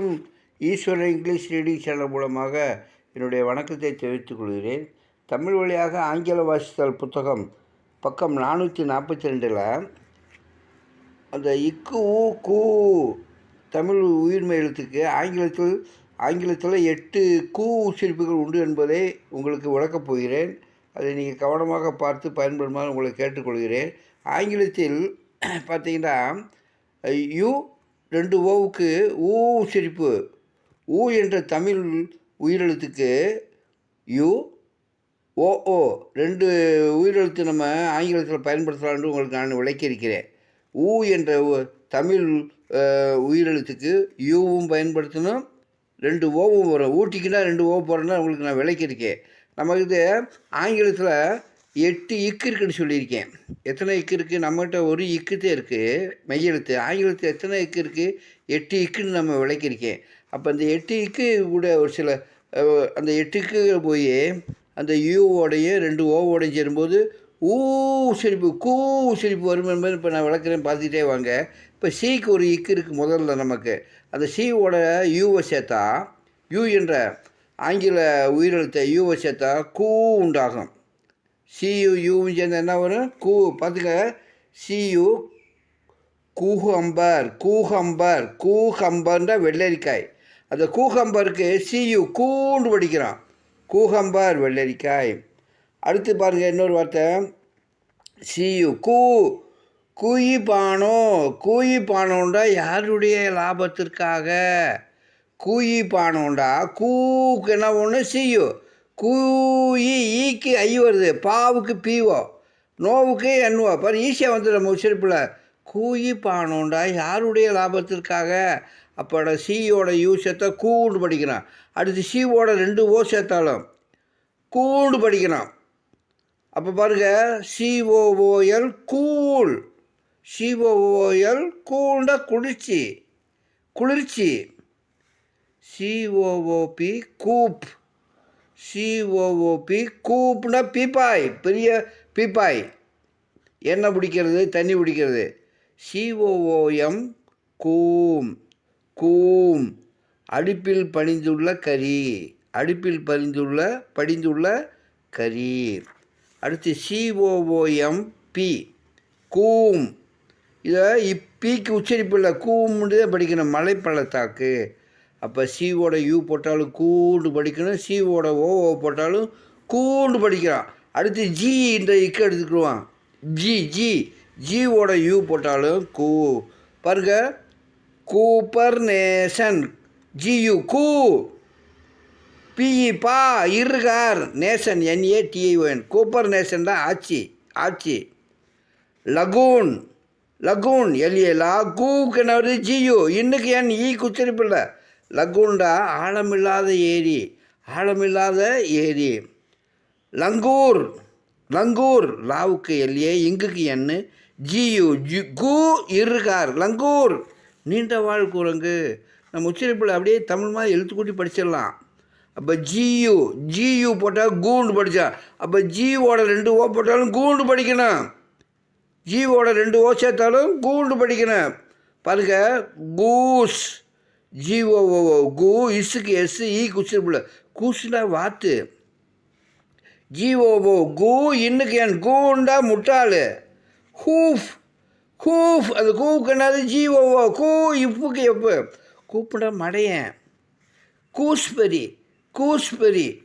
அனைவருக்கும் ஈஸ்வரன் English reading channel மூலமாக என்னுடைய வணக்கத்தை தெரிவித்துக் கொள்கிறேன். தமிழ் வழியாக ஆங்கில வாசித்தல் புத்தகம் பக்கம் நானூற்றி நாற்பத்தி ரெண்டில் அந்த இக்கு ஊ கூ தமிழ் உயிர்மை எழுத்துக்கு ஆங்கிலத்தில் ஆங்கிலத்தில் எட்டு கூ உச்சரிப்புகள் உண்டு என்பதை உங்களுக்கு விளக்கப் போகிறேன். அதை நீங்கள் கவனமாக பார்த்து பயன்படுமாறு உங்களை கேட்டுக்கொள்கிறேன். ஆங்கிலத்தில் பார்த்தீங்கன்னா யூ ரெண்டு ஓவுக்கு ஊ உச்சரிப்பு. ஊ என்ற தமிழ் உயிரெழுத்துக்கு யூ ஓ ஓ. ரெண்டு உயிரெழுத்து நம்ம ஆங்கிலத்தில் பயன்படுத்தலாம்னு உங்களுக்கு நான் விளக்கியிருக்கிறேன் ஊ என்ற தமிழ் உயிரெழுத்துக்கு யூவும் பயன்படுத்தணும். ரெண்டு ஓவும் வரும். ஊட்டிக்குன்னா ரெண்டு ஓ போகிறேன்னா உங்களுக்கு நான் விளக்கியிருக்கேன் நமக்கு இது ஆங்கிலத்தில் எட்டு இக்கு இருக்குன்னு சொல்லியிருக்கேன். எத்தனை இக்கு இருக்குது நம்மகிட்ட ஒரு இக்குத்தே இருக்குது மெய்யெழுத்து ஆங்கிலத்தில் எத்தனை இக்கு இருக்குது எட்டு இக்குன்னு நம்ம விளக்கியிருக்கேன். அப்போ அந்த எட்டு இக்கு கூட ஒரு சில அந்த எட்டுக்கு போய் அந்த யூவோடையும் ரெண்டு ஓவோடையும் சேரும்போது ஊ உச்சரிப்பு கூ உச்சரிப்பு வரும் என்பது இப்போ நான் விளக்குறேன் பார்த்துட்டே வாங்க. இப்போ சிக்கு ஒரு இக்கு இருக்குது முதல்ல நமக்கு. அந்த சியோட யூவை சேர்த்தா யூ என்ற ஆங்கில உயிரெழுத்தை யூவை சேர்த்தா கூ உண்டாகும். சியு யூவும் சேர்ந்து என்ன வரும்? கூ. பார்த்துக்க சியு கூஹம்பர் கூஹம்பர் கூஹம்பர்ன்ற வெள்ளரிக்காய். அந்த கூஹம்பருக்கு சியு கூண்டு படிக்கிறான். கூஹம்பர் வெள்ளரிக்காய். அடுத்து பாருங்க இன்னொரு வார்த்தை. சியு கூ. கூயி பானோ கூயி பானோண்டா யாருடைய லாபத்திற்காக? கூயி பானோண்டா கூக்கு என்ன ஒன்று சியு கூயி ஈக்கு ஐ வருது பாவுக்கு பீவோ நோவுக்கு எண்ணுவோ பாரு ஈஸியாக வந்து நம்ம உச்சரிப்பில். கூயி பானோண்டா யாருடைய லாபத்திற்காக? அப்போட சியோட யூ சேர்த்தா கூண்டு படிக்கிறான். அடுத்து சிவோட ரெண்டு ஓ சேர்த்தாலும் கூண்டு படிக்கிறான். அப்போ பாருங்க சிஓஓஎல் கூல் சிஓஓஎல் கூண்ட குளிர்ச்சி. குளிர்ச்சி. சிஓஓபி கூப். சிஓஓபி கூப்னா பீப்பாய் பெரிய பீப்பாய். எண்ணெய் பிடிக்கிறது தண்ணி பிடிக்கிறது. சிஓஓஎம் கூம் கூம். அடுப்பில் பணிந்துள்ள கறி அடுப்பில் பணிந்துள்ள படிந்துள்ள கறி. அடுத்து சிஓஓஎம் பி கூம். இதை இப்பிக்கு உச்சரிப்பு இல்லை. கூம்னு தான் படிக்கணும். மலைப்பள்ளத்தாக்கு. அப்போ சிவோட யூ போட்டாலும் கூண்டு படிக்கணும் சிவோட ஓ போட்டாலும் கூண்டு படிக்கிறான் அடுத்து ஜி என்ற இக்கு எடுத்துக்கிடுவான். ஜி ஜி ஜியோட யூ போட்டாலும் கூ பாருங்க கூப்பர் நேசன் ஜியு கூ. பிஇ e, பா இருகார். நேசன் என்ஏ டிஐஓஎன் கூப்பர் நேசன் தான் ஆட்சி ஆட்சி. லகூன் லகூன் எல்ஏ லா கூக்கு என்ன வருது e ஜியு இன்னுக்கு என் ஈ குச்சரிப்பில்லை லகுண்டா ஆழமில்லாத ஏரி ஆழமில்லாத ஏரி. லங்கூர் லங்கூர் லாவுக்கு எல்ஏ இங்குக்கு என்னு ஜியு ஜி கு இருகார். லங்கூர் நீண்ட வாழ் குரங்கு நம்ம உச்சரிப்பில் அப்படியே தமிழ் மாதிரி எழுத்து கூட்டி படிச்சிடலாம். அப்போ ஜியு ஜியு போட்டால் கூண்டு படித்தா அப்போ ஜியோட ரெண்டு ஓ போட்டாலும் கூண்டு படிக்கணும். ஜீவோட ரெண்டு ஓ சேர்த்தாலும் கூண்டு படிக்கணும். பாருங்க கூஸ். ஜிஓஓ கூ இசுக்கு எஸ் ஈ குச்சிருப்புல கூசுனா வாத்து. ஜிஓஓ கூ இன்னுக்கு என் கூண்டா முட்டாள். ஹூஃப் ஹூஃப் அது கூக்குனாது என்னது கூ இப்புக்கு எப்பு. கூப்பிட மடையன். Gooseberry gooseberry.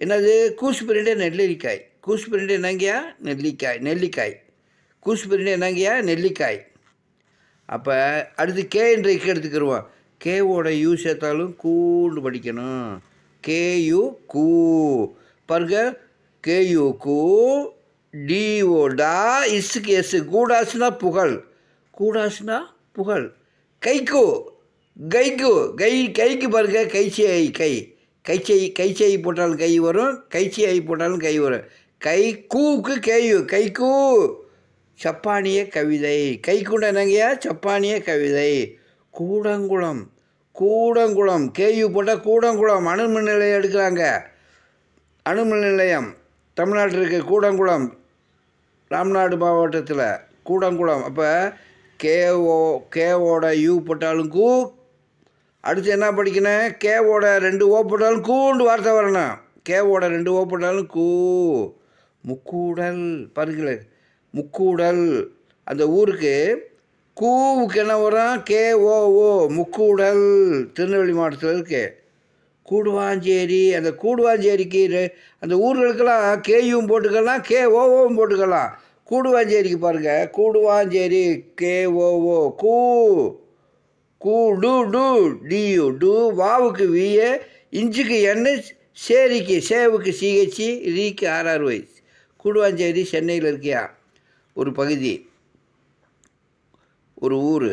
என்னது? கூஸ்பெரிண்டே நெல்லிக்காய். கூஸ்பெரிண்டே என்னங்கயா? நெல்லிக்காய் நெல்லிக்காய். கூஸ்பெரிண்டே என்னங்கயா? நெல்லிக்காய். அப்போ அடுத்து கே என்ற இக்கு எடுத்துக்கிடுவோம் கேவோட யூ சேர்த்தாலும் கூண்டு படிக்கணும். கேயு கூ. பாருங்க கேயு கூ டிஓ டா இஸ்க்கு எஸ் கூடாசுனா புகழ். கூடாசுனா புகழ். கைக்கு கைக்கு கை கைக்கு பாருங்க கைச்சி ஐ கை. கைச்சை கைச்சை போட்டாலும் கை வரும் கைச்சி ஐ போட்டாலும் கை வரும். கை கூக்கு கேயு கைக்கு. சப்பானிய கவிதை. கைக்குண்ட என்னங்கய்யா? சப்பானிய கவிதை. கூடங்குளம் கூடங்குளம் கேயு போட்டால் கூடங்குளம் அணுமின் நிலையம் எடுக்கிறாங்க. அணுமின் நிலையம் தமிழ்நாட்டில் இருக்க கூடங்குளம் ராம்நாடு மாவட்டத்தில் கூடங்குளம். அப்போ கேஓ கேவோட யூ போட்டாலும் கூ அடுத்து என்ன படிக்கணும்? கேவோட ரெண்டு ஓ போட்டாலும் கூண்டு வார்த்தை வரணும். கேவோட ரெண்டு ஓ போட்டாலும் கூ. முக்கூடல் பாருங்களேன் முக்கூடல். அந்த ஊருக்கு கூவு கிணவரம் வரும் K O O Mukkudal Tirunelveli மாவட்டத்தில் இருக்கு. கூடுவாஞ்சேரி அந்த கூடுவாஞ்சேரிக்கு அந்த ஊர்களுக்கெல்லாம் கேயும் போட்டுக்கலாம் கே ஓவும் போட்டுக்கலாம். கூடுவாஞ்சேரிக்கு பாருங்கள் கூடுவாஞ்சேரி கே ஓ ஓ கூ கூ டு டு டியு டு வாவுக்கு விஏ இஞ்சுக்கு எண்ணு சேரிக்கு சேவுக்கு சிஹெச்சி ரீக்கு ஆர்ஆர் ஒய் கூடுவாஞ்சேரி சென்னையில் இருக்கியா? ஒரு பகுதி. ஒரு ஊர்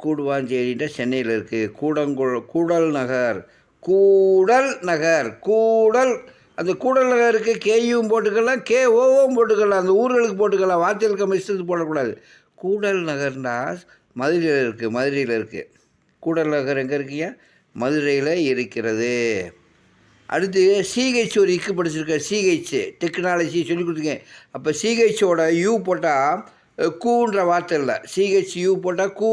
கூடுவாஞ்சேரின்ற சென்னையில் இருக்குது கூடங்குழ கூடல் நகர் கூடல் நகர் கூடல் அந்த கூடல் நகருக்கு கேயும் போட்டுக்கலாம் கே ஓவும் போட்டுக்கலாம் அந்த ஊர்களுக்கு போட்டுக்கலாம் வாத்தியல் மிஸ்டத்துக்கு போடக்கூடாது. கூடல் நகர்னா மதுரையில் இருக்குது மதுரையில் இருக்குது கூடல் நகர் எங்கே இருக்கீங்க? மதுரையில் இருக்கிறது. அடுத்து சிஹெச் ஒரு இக்கு படிச்சிருக்க சிஹெச் டெக்னாலஜி சொல்லி கொடுத்துருக்கேன். அப்போ சிஹெச்சோட யூ போட்டால் கூன்ற வார்த்தை இல்லை. சிஹெச் யூ போட்டால் கூ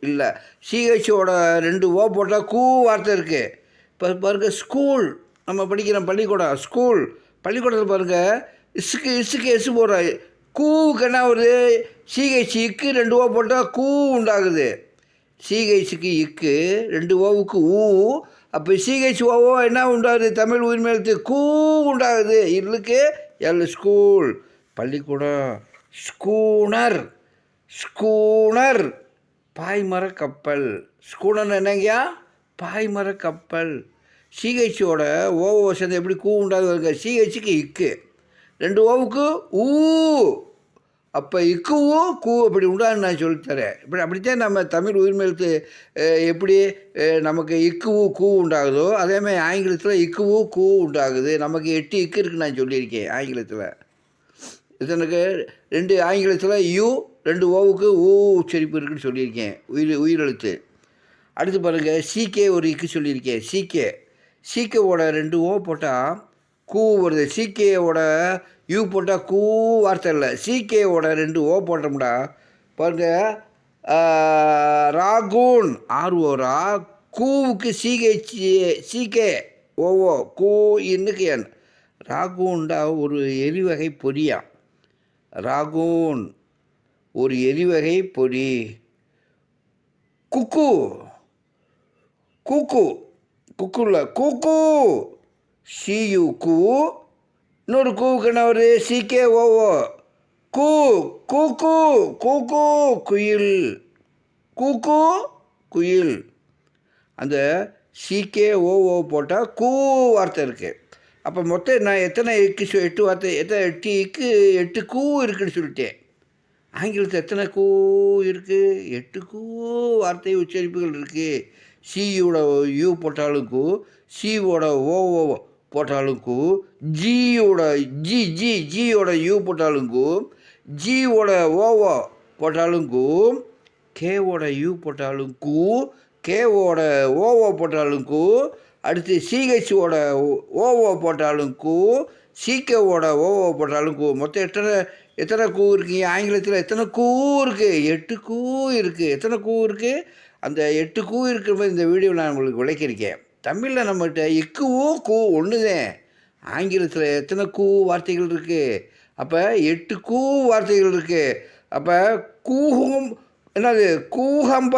இல்லை. சிஹெச்சோட ரெண்டு ஓ போட்டால் கூ வார்த்தை இருக்குது இப்போ பாருங்க ஸ்கூல் நம்ம படிக்கிற பள்ளிக்கூடம் ஸ்கூல் பள்ளிக்கூடத்தில் பாருங்கள் இசுக்கு இசுக்கு எசு போடுற கூவுக்கு என்ன வருது சிஹெச் இக்கு ரெண்டு ஓ போட்டால் கூ உண்டாகுது. சிஹெச்சுக்கு இக்கு ரெண்டு ஓவுக்கு ஊ. அப்போ சிஹெச் ஓவோ என்ன உண்டாகுது? தமிழ் உயிர்மெழுத்து கூ உண்டாகுது. இல்லுக்கு எல் ஸ்கூல் பள்ளிக்கூடம். ஸ்கூனர் ஸ்கூனர் பாய்மர கப்பல். ஸ்கூனர் என்னங்கயா பாய்மர கப்பல். சிஹெச்சோட ஓவோ சேர்ந்து எப்படி கூ உண்டாகுது சிஹெச்சுக்கு இக்கு. ரெண்டு ஓவுக்கு ஊ. அப்போ இக்குவும் கூ அப்படி உண்டான்னு நான் சொல்லித்தரேன் இப்படி அப்படித்தான் நம்ம தமிழ் உயிர்மெழுத்து எப்படி நமக்கு இக்குவு கூ உண்டாகுதோ அதேமாதிரி ஆங்கிலத்தில் இக்குவும் கூ உண்டாகுது. நமக்கு எட்டு இக்கு இருக்குன்னு நான் சொல்லியிருக்கேன் ஆங்கிலத்தில். இதனுக்கு ரெண்டு ஆங்கிலத்தில் யூ ரெண்டு ஓவுக்கு ஊ உச்சரிப்பு இருக்குன்னு சொல்லியிருக்கேன் உயிர் உயிரெழுத்து. அடுத்து பாருங்கள் சிகே ஒரு இக்கு சொல்லியிருக்கேன் சிகே சிகேவோட ரெண்டு ஓ போட்டால் கூ வருது. சிகேவோட யூ போட்டால் கூ வார்த்தை இல்லை. சிகேவோட ரெண்டு ஓ போட்டோம்டா பாருங்க ராகூன் ஆர்ஓ ரா கூவுக்கு சிஹெச் சிகே ஓவோ கூ இன்னுக்கு என். ராகூண்டா ஒரு எரிவகை பொரியா ராகூன் ஒரு எரிவகை பொடி. குக்கு கூக்கு குக்குல கூக்கு சியு கூ இன்னொரு கூவுக்கு என்ன சிகே ஓஓ கூ கூக்கு கூக்கு குயில். கூக்கு குயில். அந்த சிகே ஓஓ போட்டால் கூ வார்த்தை இருக்குது அப்போ மொத்தம் நான் எத்தனை இக்கு எட்டு வார்த்தை எத்தனை எட்டு இக்கு எட்டு கூ இருக்குன்னு சொல்லிட்டேன். ஆங்கிலத்தில் எத்தனை கூ இருக்குது எட்டு கூ வார்த்தை உச்சரிப்புகள் இருக்குது சியோட யூ போட்டாலும் கூ சியோட ஓஓ போட்டாலும் கூ ஜியோட ஜி ஜி ஜியோட யூ போட்டாலும் கூ ஜியோட ஓஓ போட்டாலும் கூ கேவோட யூ போட்டாலும் கூ கேவோட ஓஓ போட்டாலும் கூ அடுத்து சிஹெச்சோட ஓஓ போட்டாலும் கூ சிகேவோட ஓஓ போட்டாலும் கூ. மொத்தம் எத்தனை எத்தனை கூ இருக்குங்க ஆங்கிலத்தில் எத்தனை கூ இருக்குது எட்டு கூ இருக்குது எத்தனை கூ இருக்குது அந்த எட்டு கூ இருக்கிற மாதிரி இந்த வீடியோவில் நான் உங்களுக்கு விளக்கியிருக்கேன். தமிழில் நம்மகிட்ட இக்குவோ கூ ஒன்று தான் ஆங்கிலத்தில் எத்தனை கூ வார்த்தைகள் இருக்குது அப்போ எட்டு கூ வார்த்தைகள் இருக்குது அப்போ கூகம் என்னது? கூகம்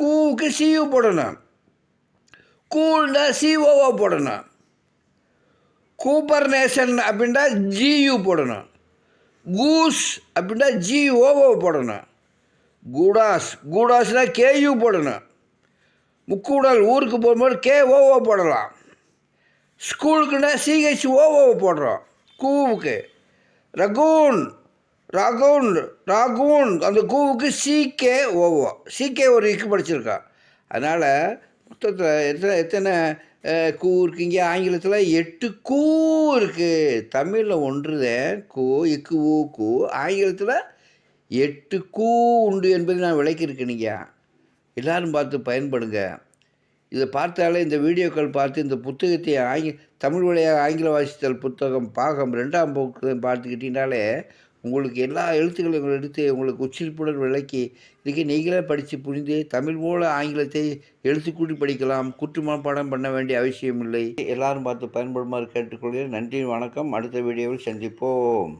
கூவுக்கு சியூ போடணும். கூல்னா சிஓஓ போடணும். கூப்பர்னேஷன் அப்படின்னா ஜியு போடணும். கூஸ் அப்படின்னா ஜிஓஓ போடணும். கூடாஸ் கூடாஸ்னா கேயு போடணும். முக்கூடல் ஊருக்கு போகும்போது கேஓஓ போடலாம். ஸ்கூலுக்குன்னா சிஹெச் ஓஓ போடுறோம். கூவுக்கு ரகூன் ரகூன் ராகூன் அந்த கூவுக்கு சிகே ஓஓ சிகே ஒரு இக்கு படிச்சிருக்கான் அதனால் மொத்தத்தில் எத்தனை எத்தனை கூ கூ இங்கே ஆங்கிலத்தில் எட்டு கூ இருக்குது தமிழில் ஒன்று தான் கூ இக்கு ஊ கூ. ஆங்கிலத்தில் எட்டு கூ உண்டு என்பதை நான் விளைக்கிருக்கேனீங்க எல்லோரும் பார்த்து பயன்படுங்க. இதை பார்த்தாலே இந்த வீடியோக்கள் பார்த்து இந்த புத்தகத்தை ஆங்கி தமிழ் வழியாக ஆங்கில வாசித்தல் புத்தகம் பாகம் ரெண்டாம் போக்கு பார்த்துக்கிட்டீங்கனாலே உங்களுக்கு எல்லா எழுத்துக்களையும் எடுத்து உங்களுக்கு உச்சரிப்புடன் விளக்கி இதுக்கு நீங்களே படித்து புரிந்து தமிழ் போல ஆங்கிலத்தை எழுத்துக்கூட்டி படிக்கலாம் குற்று மனப்பாடம் பண்ண வேண்டிய அவசியம் இல்லை. எல்லாரும் பார்த்து பயன்படுமாறு கேட்டுக்கொள்கிறேன். நன்றி வணக்கம். அடுத்த வீடியோவில் சந்திப்போம்.